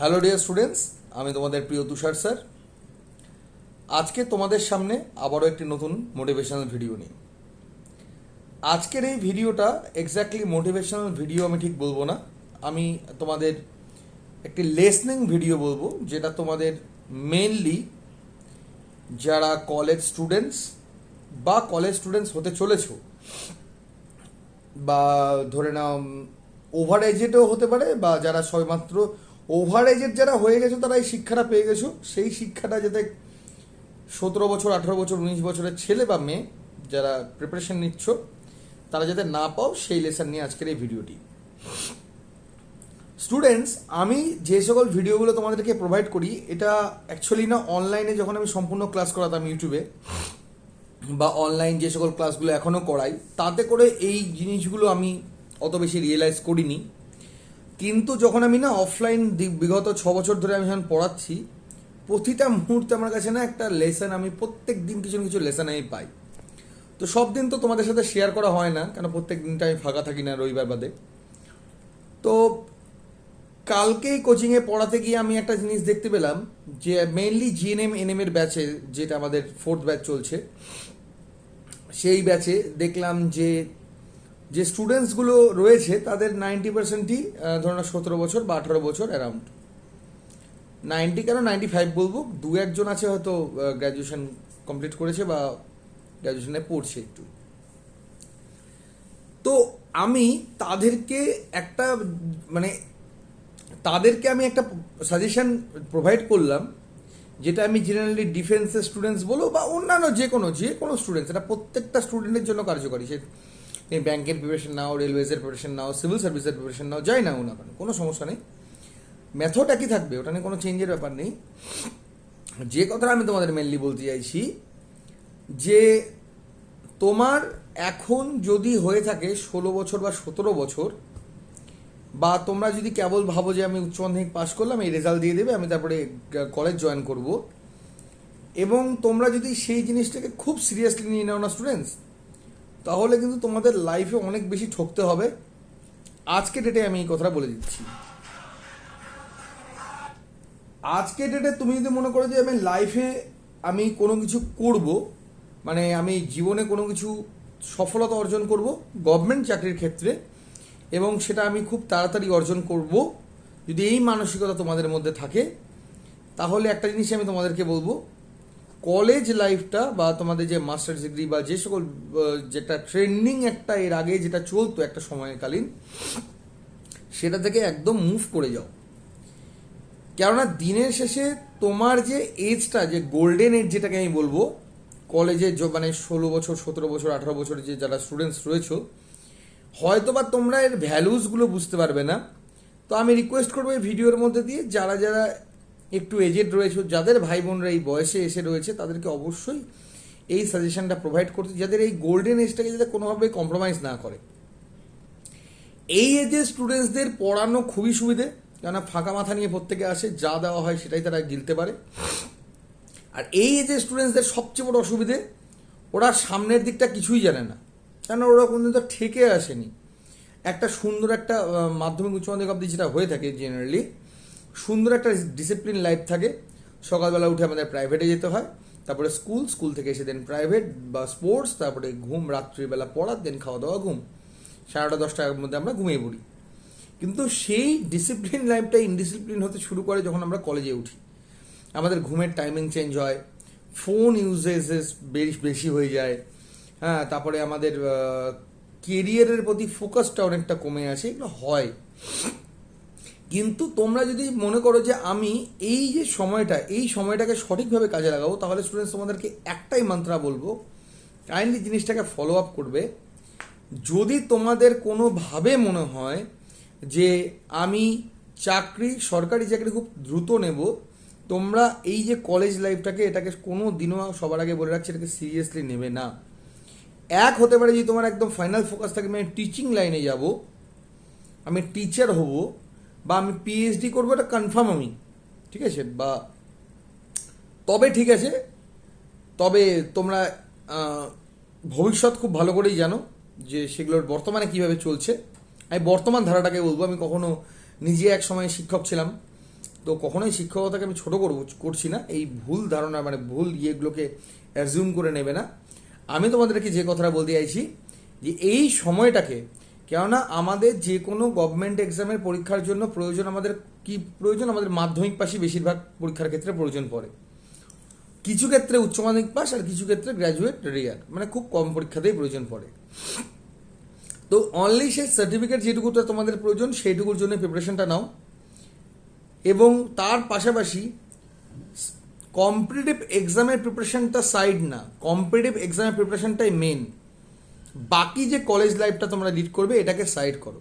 Hello dear students আমি তোমাদের প্রিয় তুষার স্যার। আজকে তোমাদের সামনে আবারও একটি নতুন মোটিভেশনাল ভিডিও নিয়ে। আজকের এই ভিডিওটা এক্স্যাক্টলি মোটিভেশনাল ভিডিও আমি ঠিক বলব না। আমি তোমাদের একটি লেসনিং ভিডিও বলব, যেটা তোমাদের মেনলি যারা কলেজ স্টুডেন্টস বা কলেজ স্টুডেন্টস হতে চলেছো, বা ধরে নাও ওভার এজেডও হতে পারে, বা যারা সবেমাত্র ওভার এজেড যারা হয়ে গেছো, তারা এই শিক্ষাটা পেয়ে গেছো। সেই শিক্ষাটা যাতে সতেরো বছর, আঠেরো বছর, উনিশ বছরের ছেলে বা মেয়ে যারা প্রিপারেশন নিচ্ছ, তারা যাতে না পাও, সেই লেসন নিয়ে আজকের এই ভিডিওটি। স্টুডেন্টস আমি যে সকল ভিডিওগুলো তোমাদেরকে প্রোভাইড করি, এটা অ্যাকচুয়ালি না অনলাইনে যখন আমি সম্পূর্ণ ক্লাস করাতাম ইউটিউবে বা অনলাইন যে সকল ক্লাসগুলো এখনও করাই, তাতে করে এই জিনিসগুলো আমি অত বেশি রিয়েলাইজ করিনি। কিন্তু যখন আমি না অফলাইন বিগত ছ বছর ধরে আমি যখন পড়াচ্ছি, প্রতিটা মুহূর্তে আমার কাছে না একটা লেসন আমি প্রত্যেক দিন কিছু না কিছু লেসন আমি পাই। তো সব দিন তো তোমাদের সাথে শেয়ার করা হয় না, কেন প্রত্যেক দিনটা আমি ফাঁকা থাকি না রবিবার বাদে। তো কালকেই কোচিংয়ে পড়াতে গিয়ে আমি একটা জিনিস দেখতে পেলাম যে মেইনলি জিএনএম এনএম এর ব্যাচে যেটা আমাদের ফোর্থ ব্যাচ চলছে, সেই ব্যাচে দেখলাম যে যে স্টুডেন্টসগুলো রয়েছে, তাদের নাইনটি পার্সেন্টই ধরুন সতেরো বছর বা আঠারো বছর অ্যারাউন্ড নাইনটি কেন? নাইনটি ফাইভ বলব। দু একজন আছে হয়তো গ্র্যাজুয়েশন কমপ্লিট করেছে বা গ্র্যাজুয়েশনে পড়ছে একটু। তো আমি তাদেরকে একটা মানে তাদেরকে আমি একটা সাজেশন প্রোভাইড করলাম, যেটা আমি জেনারেলি ডিফেন্সের স্টুডেন্টস বলো বা অন্যান্য যে কোনো যে কোনো স্টুডেন্টস এটা প্রত্যেকটা স্টুডেন্টের জন্য কার্যকরী। সে তুমি ব্যাংকের প্রিপারেশন নাও রেলওয়েজের প্রিপারেশন নাও সিভিল সার্ভিসের প্রিপারেশন নাও, যাই নাও না কেন, কোনো সমস্যা নেই। মেথড একই থাকবে? ওটা নিয়ে কোনো চেঞ্জের ব্যাপার নেই। যে কথাটা আমি তোমাদের মেনলি বলতে চাইছি, যে তোমার এখন যদি হয়ে থাকে ষোলো বছর বা সতেরো বছর, বা তোমরা যদি কেবল ভাবো যে আমি উচ্চ মাধ্যমিক পাশ করলাম, এই রেজাল্ট দিয়ে দেবে, আমি তারপরে কলেজ জয়েন করব, এবং তোমরা যদি সেই জিনিসটাকে খুব সিরিয়াসলি নিয়ে নাও না স্টুডেন্টস তাহলে কিন্তু তোমাদের লাইফে অনেক বেশি ঠকতে হবে। আজকে ডেটে আমি এই কথাটা বলে দিচ্ছি। আজকে ডেটে তুমি যদি মনে করো যে আমি লাইফে আমি কোনো কিছু করব মানে আমি জীবনে কোনো কিছু সফলতা অর্জন করব গভর্নমেন্ট চাকরির ক্ষেত্রে, এবং সেটা আমি খুব তাড়াতাড়ি অর্জন করব, যদি এই মানসিকতা তোমাদের মধ্যে থাকে, তাহলে একটা জিনিসই আমি তোমাদেরকে বলব কলেজ লাইফটা বা তোমাদের যে মাস্টার্স ডিগ্রি বা যে সকল যেটা ট্রেন্ডিং একটা এর আগে যেটা চলতো একটা সময়কালীন, সেটা থেকে একদম মুভ করে যাও। কেননা দিনের শেষে তোমার যে এজটা যে গোল্ডেন এজ যেটাকে আমি বলব কলেজে মানে ষোলো বছর, সতেরো বছর, আঠারো বছর যে যারা স্টুডেন্টস রয়েছো হয়তো বা তোমরা এর ভ্যালুসগুলো বুঝতে পারবে না। তো আমি রিকোয়েস্ট করব এই ভিডিওর মধ্যে দিয়ে যারা যারা একটু এজেড রয়েছে, যাদের ভাই বোনরা এই বয়সে এসে রয়েছে, তাদেরকে অবশ্যই এই সাজেশনটা প্রোভাইড করতে, যাদের এই গোল্ডেন এজটাকে যাতে কোনোভাবে কম্প্রোমাইজ না করে। এই এজের স্টুডেন্টসদের পড়ানো খুবই সুবিধে, কেননা ফাঁকা মাথা নিয়ে প্রত্যেকে আসে, যা দেওয়া হয় সেটাই তারা গিলতে পারে। আর এই এজের স্টুডেন্টসদের সবচেয়ে বড় অসুবিধে, ওরা সামনের দিকটা কিছুই জানে না। কেন ওরা কোনদিন তো ঠেকে আসেনি। একটা সুন্দর একটা মাধ্যমিক উচ্চ মাধ্যমিক অব্দি যেটা হয়ে থাকে জেনারেলি সুন্দর একটা ডিসিপ্লিন লাইফ থাকে। সকালবেলা উঠে আমাদের প্রাইভেটে যেতে হয়। তারপরে স্কুল স্কুল থেকে এসে দেন প্রাইভেট বা স্পোর্টস তারপরে ঘুম, রাত্রিবেলা পড়া দেন খাওয়া দাওয়া ঘুম। সাড়ে দশটার মধ্যে আমরা ঘুমিয়ে পড়ি। কিন্তু সেই ডিসিপ্লিন লাইফটা ইনডিসিপ্লিন হতে শুরু করে যখন আমরা কলেজে উঠি। আমাদের ঘুমের টাইমিং চেঞ্জ হয়। ফোন ইউজেসেস বেশ, বেশি হয়ে যায়। হ্যাঁ তারপরে আমাদের কেরিয়ারের প্রতি ফোকাসটা অনেকটা কমে আসে। এগুলো হয়। কিন্তু তোমরা যদি মনে করো যে আমি এই যে সময়টা, এই সময়টাকে সঠিকভাবে কাজে লাগাবো, তাহলে স্টুডেন্টস তোমাদেরকে একটাই মাত্রা বলব কাইন্ডলি জিনিসটাকে ফলো আপ করবে। যদি তোমাদের কোনোভাবে মনে হয় যে আমি চাকরি, সরকারি চাকরি খুব দ্রুত নেব, তোমরা এই যে কলেজ লাইফটাকে এটাকে কোনো দিনও সবার আগে বলে রাখছি, এটাকে সিরিয়াসলি নেবে না। এক হতে পারে যে তোমার একদম ফাইনাল ফোকাস থাকে আমি টিচিং লাইনে যাব, আমি টিচার হব বা আমি পিএইচডি করব, এটা কনফার্ম আমি। ঠিক আছে? বা তবে ঠিক আছে, তবে তোমরা ভবিষ্যৎ খুব ভালো করেই জানো যে সেগুলোর বর্তমানে কীভাবে চলছে। আমি বর্তমান ধারাটাকে বলব, আমি কখনো নিজে এক সময় শিক্ষক ছিলাম। তো কখনোই শিক্ষকতাকে আমি ছোট করব, করছি না। এই ভুল ধারণা মানে ভুল ইয়েগুলোকে অ্যাজিউম করে নেবে না। আমি তোমাদেরকে যে কথাটা বলতে চাইছি, যে এই সময়টাকে কেননা আমাদের যে কোনো গভর্নমেন্ট এক্সামের পরীক্ষার জন্য প্রয়োজন আমাদের কি প্রয়োজন? আমাদের মাধ্যমিক পাশই বেশিরভাগ পরীক্ষার ক্ষেত্রে প্রয়োজন পড়ে। কিছু ক্ষেত্রে উচ্চ মাধ্যমিক পাস আর কিছু ক্ষেত্রে গ্র্যাজুয়েট রেয়ার মানে খুব কম পরীক্ষাতেই প্রয়োজন পড়ে। তো অনলি সেই সার্টিফিকেট যেটুকুটা তোমাদের প্রয়োজন, সেইটুকুর জন্য প্রিপারেশনটা নাও। এবং তার পাশাপাশি কম্পিটিটিভ এক্সামের প্রিপারেশনটা সাইড না কম্পিটিটিভ এক্সামের প্রিপারেশনটাই মেন বাকি যে কলেজ লাইফটা তোমরা লিড করবে, এটাকে সাইড করো।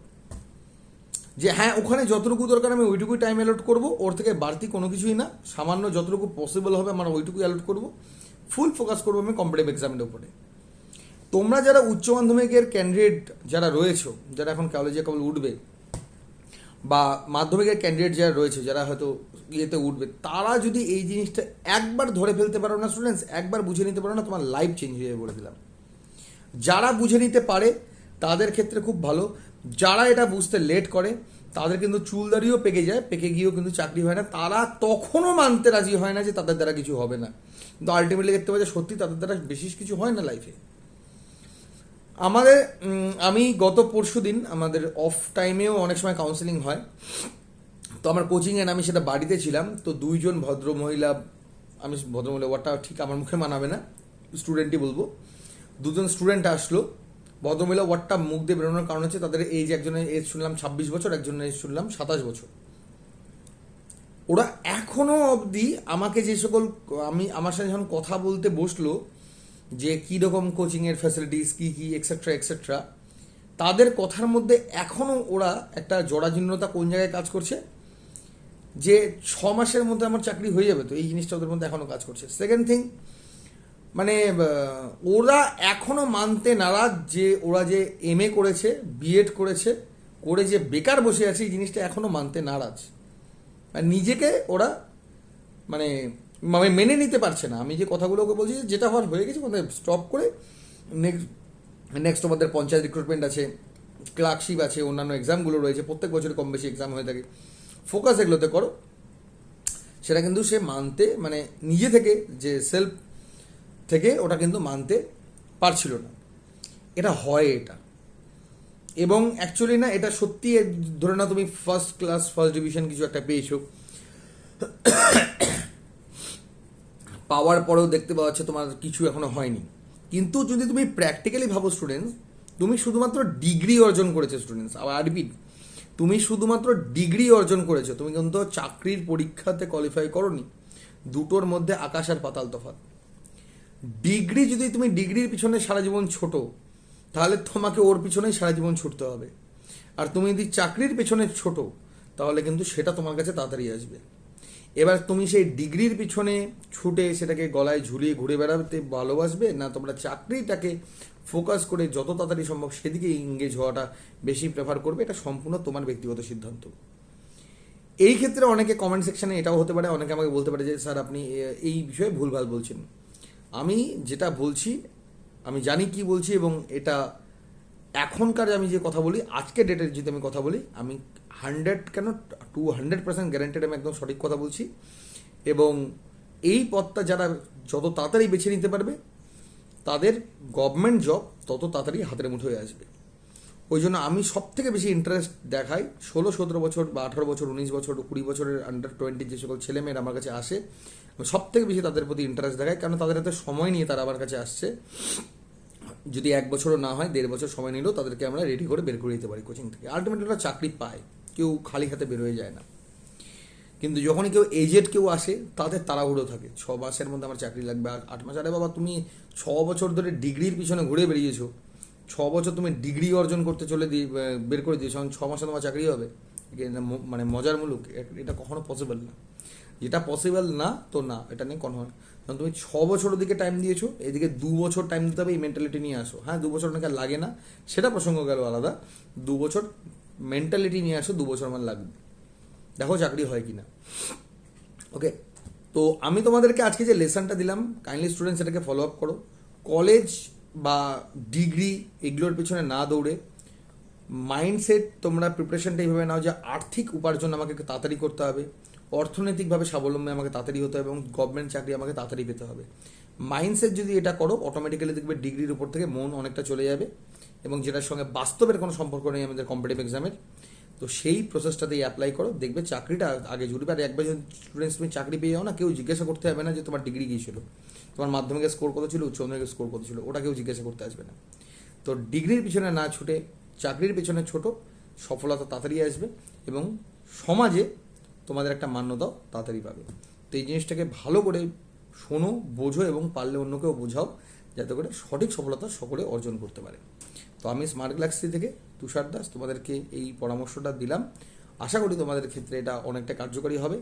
যে হ্যাঁ ওখানে যতটুকু দরকার আমি ওইটুকুই টাইম অ্যালট করব, ওর থেকে বাড়তি কোনো কিছুই না। সামান্য যতটুকু পসিবল হবে আমার ওইটুকুই অ্যালট করব। ফুল ফোকাস করব আমি কম্পিটিভ এক্সামের উপরে। তোমরা যারা উচ্চ মাধ্যমিকের ক্যান্ডিডেট যারা রয়েছো, যারা এখন কলেজে কেবল উঠবে, বা মাধ্যমিকের ক্যান্ডিডেট যারা রয়েছে, যারা হয়তো ইয়েতে উঠবে, তারা যদি এই জিনিসটা একবার ধরে ফেলতে পারো না স্টুডেন্টস একবার বুঝে নিতে পারো না, তোমার লাইফ চেঞ্জ হয়ে যাবে বলে দিলাম। যারা বুঝে নিতে পারে, তাদের ক্ষেত্রে খুব ভালো। যারা এটা বুঝতে লেট করে, তাদের কিন্তু চুলদারিও পেকে যায়, পেকে গিয়েও কিন্তু চাকরি হয় না। তারা তখনও মানতে রাজি হয় না যে তাদের দ্বারা কিছু হবে না। কিন্তু আলটিমেটলি দেখতে পাই যে সত্যি তাদের দ্বারা বিশেষ কিছু হয় না লাইফে আমাদের আমি গত পরশু দিন আমাদের অফ টাইমেও অনেক সময় কাউন্সেলিং হয়। তো আমার কোচিংয়ে আমি সেটা বাড়িতে ছিলাম, তো দুইজন ভদ্র মহিলা আমি ভদ্রমহিলা ওয়ার্ডটা ঠিক আমার মুখে মানাবে না স্টুডেন্টই বলব। দুজন স্টুডেন্ট আসলো। ভদ্রমহিলা ওয়ার্ডটা মুখ দিয়ে বেরোনোর কারণ হচ্ছে তাদের এজ একজনের এজ শুনলাম ছাব্বিশ বছর, একজনের এজ শুনলাম সাতাশ বছর। ওরা এখনও অবধি আমাকে যে সকল, আমি, আমার সাথে যখন কথা বলতে বসল, যে কী রকম কোচিংয়ের ফ্যাসিলিটিস কী কী এক্সেট্রা এক্সেট্রা তাদের কথার মধ্যে এখনও ওরা একটা জরাজীর্ণতা কোন জায়গায় কাজ করছে? যে ছ মাসের মধ্যে আমার চাকরি হয়ে যাবে তো, এই জিনিসটা ওদের মধ্যে এখনও কাজ করছে। সেকেন্ড থিং মানে ওরা এখনও মানতে নারাজ যে ওরা যে এম করেছে বিএড করেছে, করে যে বেকার বসে আছে, এই জিনিসটা এখনও মানতে নারাজ। আর নিজেকে ওরা মানে মানে মেনে নিতে পারছে না। আমি যে কথাগুলোকে বলছি যেটা হওয়ার হয়ে গেছে মানে স্টপ করে নেক্সট নেক্সট আমাদের পঞ্চায়েত রিক্রুটমেন্ট আছে ক্লার্কশিপ আছে, অন্যান্য এক্সামগুলো রয়েছে, প্রত্যেক বছর কম বেশি এক্সাম হয়ে থাকে। ফোকাস এগুলোতে করো। সেটা কিন্তু সে মানতে মানে নিজে থেকে যে সেলফ থেকে ওটা কিন্তু মানতে পারছিল না। এটা হয় এটা। এবং অ্যাকচুয়ালি না, এটা সত্যি, ধরে না তুমি ফার্স্ট ক্লাস ফার্স্ট ডিভিশন কিছু একটা পেয়েছ। পাওয়ার পরেও দেখতে পাওয়া যাচ্ছে তোমার কিছু এখনও হয়নি। কিন্তু যদি তুমি প্র্যাকটিক্যালি ভাবো স্টুডেন্টস তুমি শুধুমাত্র ডিগ্রি অর্জন করেছ স্টুডেন্টস আবার রিপিট তুমি শুধুমাত্র ডিগ্রি অর্জন করেছ, তুমি কিন্তু চাকরির পরীক্ষাতে কোয়ালিফাই করনি। দুটোর মধ্যে আকাশ আর পাতাল তফাৎ। ডিগ্রি যদি তুমি ডিগ্রির পিছনে সারা জীবন ছোট, তাহলে তোমাকে ওর পিছনেই সারা জীবন ছুটতে হবে। আর তুমি যদি চাকরির পেছনে ছোট, তাহলে কিন্তু সেটা তোমার কাছে তাড়াতাড়ি আসবে। এবার তুমি সেই ডিগ্রির পিছনে ছুটে সেটাকে গলায় ঝুলিয়ে ঘুরে বেড়াতে ভালোবাসবে, না তোমরা চাকরিটাকে ফোকাস করে যত তাড়াতাড়ি সম্ভব সেদিকে ইংগেজ হওয়াটা বেশি প্রেফার করবে? এটা সম্পূর্ণ তোমার ব্যক্তিগত সিদ্ধান্ত। এই ক্ষেত্রে অনেকে কমেন্ট সেকশনে এটাও হতে পারে, অনেকে আমাকে বলতে পারে যে, স্যার, আপনি এই বিষয়ে ভুলভাল বলছেন। আমি যেটা বলছি, আমি জানি কি বলছি এবং এটা এখনকার আমি যে কথা বলি, আজকের ডেটের যদি আমি কথা বলি, আমি হান্ড্রেড কেন টু হান্ড্রেড পার্সেন্ট গ্যারান্টেড আমি একদম সঠিক কথা বলছি এবং এই পথটা যারা যত তাড়াতাড়ি বেছে নিতে পারবে, তাদের গভর্নমেন্ট জব তত তাড়াতাড়ি হাতের মুঠোয় আসবে। ওই জন্য আমি সব থেকে বেশি ইন্টারেস্ট দেখাই ষোলো, সতেরো বছর বা আঠারো বছর, উনিশ বছর, কুড়ি বছরের আন্ডার টোয়েন্টি যে সকল ছেলেমেয়েরা আমার কাছে আসে সব থেকে বেশি তাদের প্রতি ইন্টারেস্ট দেখায় কারণ তাদের এত সময় নিয়ে তারা আমার কাছে আসছে। যদি এক বছরও না হয়, দেড় বছর সময় নিলেও তাদেরকে আমরা রেডি করে বের করে দিতে পারি কোচিং থেকে। আলটিমেটলি ওরা চাকরি পায়। কেউ খালি হাতে বের হয়ে যায় না। কিন্তু যখনই কেউ এজেড কেউ আসে তাদের তাড়াহুড়ো থাকে। ছ মাসের মধ্যে আমার চাকরি লাগবে। আট মাস, আরে বাবা, তুমি ছ বছর ধরে ডিগ্রির পিছনে ঘুরে বেরিয়েছো ছ বছর তুমি ডিগ্রি অর্জন করতে চলে দিয়ে বের করে দিয়েছ ছ মাসে তোমার চাকরি হবে। মানে মজার মুলুক এটা কখনো পসিবল না। যেটা পসিবল না, তো না, এটা নিয়ে কোনো কারণ তুমি ছ বছর ওদিকে টাইম দিয়েছ, এদিকে দু বছর টাইম দিতে হবে, এই মেন্টালিটি নিয়ে আসো। হ্যাঁ দু বছর অনেকে লাগে না, সেটা প্রসঙ্গ গেল আলাদা। দু বছর মেন্টালিটি নিয়ে আসো, দু বছর আমার লাগবে। দেখো চাকরি হয় কি না ওকে তো আমি তোমাদেরকে আজকে যে লেসনটা দিলাম কাইন্ডলি স্টুডেন্ট সেটাকে ফলো আপ করো। কলেজ বা ডিগ্রি এগুলোর পিছনে না দৌড়ে, মাইন্ডসেট তোমরা প্রিপারেশনটা এইভাবে নাও যে আর্থিক উপার্জন আমাকে তাড়াতাড়ি করতে হবে, অর্থনৈতিকভাবে স্বাবলম্বী আমাকে তাড়াতাড়ি হতে হবে এবং গভর্নমেন্ট চাকরি আমাকে তাড়াতাড়ি পেতে হবে। মাইন্ডসেট যদি এটা করো অটোমেটিক্যালি দেখবে ডিগ্রির উপর থেকে মন অনেকটা চলে যাবে এবং যেটার সঙ্গে বাস্তবের কোনো সম্পর্ক নেই আমাদের কম্পিটিভ এক্সামের তো সেই প্রসেসটাতেই অ্যাপ্লাই করো। দেখবে চাকরিটা আগে জুড়বে আর একবার যদি স্টুডেন্টস তুমি চাকরি পেয়ে যাও না, কেউ জিজ্ঞাসা করতে হবে না যে তোমার ডিগ্রি কী ছিল। তোমার মাধ্যমিকের স্কোর কত ছিল, উচ্চ মাধ্যমিকের স্কোর কত ছিল, ওটা কেউ জিজ্ঞাসা করতে আসবে না। তো ডিগ্রির পিছনে না ছুটে, চাকরির পিছনে ছোট, সফলতা তাড়াতাড়ি আসবে এবং সমাজে তোমাদের একটা মান্যতাও তাড়াতাড়ি পাবে। তো এই জিনিসটাকে ভালো করে শোনো, বোঝো এবং পারলে অন্যকেও বোঝাও, যাতে করে সঠিক সফলতা সকলে অর্জন করতে পারে। তো আমি স্মার্ট গ্যালাক্সি থেকে তুষার দাস তোমাদেরকে এই পরামর্শটা দিলাম। আশা করি তোমাদের ক্ষেত্রে এটা অনেকটা কার্যকরী হবে।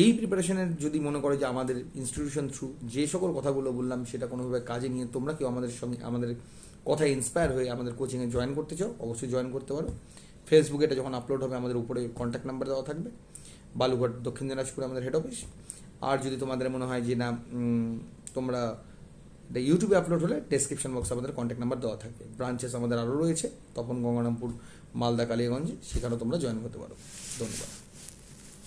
এই প্রিপারেশনের যদি মনে করো যে আমাদের ইনস্টিটিউশন থ্রু যে সকল কথাগুলো বললাম, সেটা কোনোভাবে কাজে নিয়ে তোমরা কেউ আমাদের সঙ্গে, আমাদের কথায় ইন্সপায়ার হয়ে আমাদের কোচিংয়ে জয়েন করতে চাও, অবশ্যই জয়েন করতে পারো। ফেসবুকে এটা যখন আপলোড হবে, আমাদের উপরে কন্ট্যাক্ট নাম্বার দেওয়া থাকবে। বালুঘাট দক্ষিণ দিনাজপুরে আমাদের হেড অফিস আর যদি তোমাদের মনে হয় যে না তোমরা এটা ইউটিউবে আপলোড হলে ডেসক্রিপশন বক্সে আমাদের কন্ট্যাক্ট নাম্বার দেওয়া থাকবে। ব্রাঞ্চেস আমাদের আরও রয়েছে, তপন গঙ্গারামপুর, মালদা কালিয়াগঞ্জ সেখানেও তোমরা জয়েন করতে পারো। ধন্যবাদ।